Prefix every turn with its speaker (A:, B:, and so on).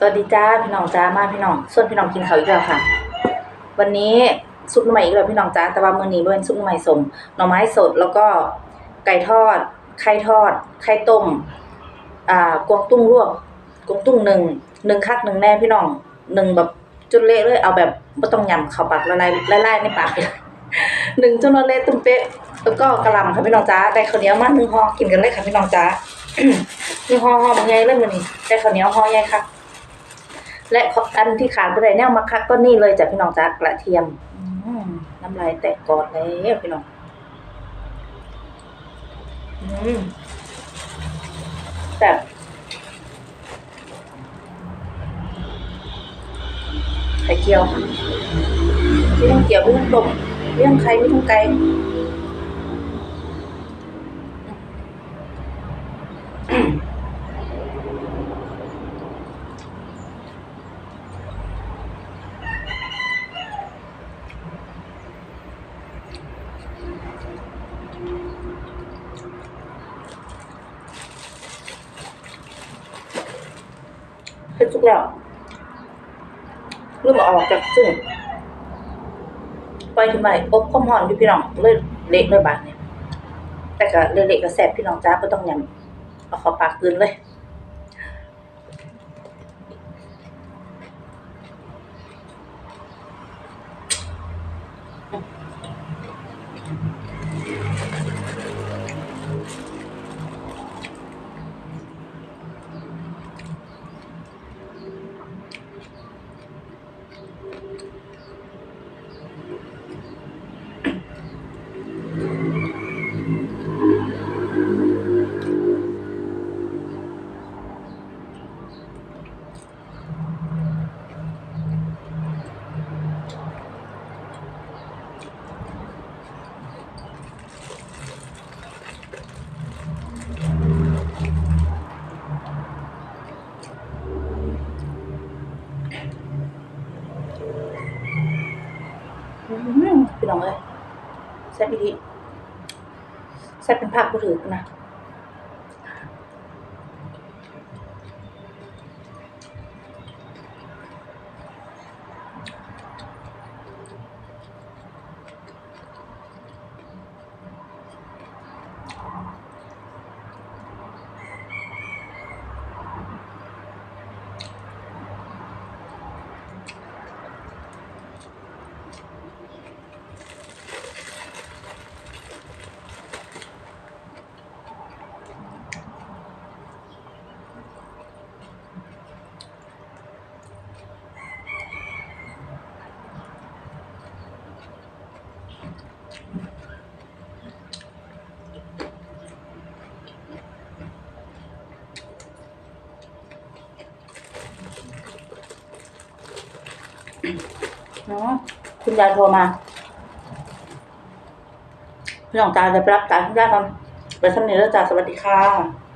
A: สวัสดีจ้าพี่น้องจ้ามาพี่น้องส่วนพี่น้องกินข้าวอีกแล้วค่ะ วันนี้ซุปหน่อไม้อีกแล้วพี่น้องจ้าแต่ว่ามื้อนี้บ่เป็นซุปหน่อไม้สมหน่อไม้สดแล้วก็ไก่ทอด ไข่ทอด ไข่ต้มอ่ากวางตุ้งลวกกวางตุ้งหนึ่งหนึ่งคักหนึ่งแน่พี่น้องหนึ่งแบบจุดเละเลยเอาแบบบ่ต้องยำเข้าปากละลายละลายในปากเลยหนึ่งจนว่าเละตุ้มเป๊ะแล้วก็กระลำค่ะพี่น้องจ้าได้ข้าวเหนียวมาหนึ่งห่อกินกันเลยค่ะพี่น้องจ้าหนึ่งห่อห่อมันใหญ่เลยมื้อนี้ได้ข้าวเหนียวห่อใหญ่ค่ะ และอันที่ขาดไปได้แนวมาคักก็นี่เลยจ้ะพี่น้องจ้ากระเทียมน้ำลายแตกกอดแล้วพี่น้องอแบบไข่เจียวไม่ต้องเกี่ยวไม่ต้องต้มไม่ต้องไข่ไม่ต้องไก่ เสร็จทุกแล้วเริ่มออกจากซึ่งไปถึงไหนอบข้าวหอนอยู่พี่น้องเลยเละเลยบาดเนี่ยแต่ก็เละๆก็แซ่บพี่น้องจ้าไม่ต้องยำเอาข้าปากกืนเลย พี่น้องเอ้ยแซ่บอีกทีแซ่บเป็นภาพกูถือนะ เนาะคุณยายโทรมาพี่น้องจ้าจะไปรับสาคุณยายก่อนไปสำเนียงแล้วจ้าสวัสดีค่ะ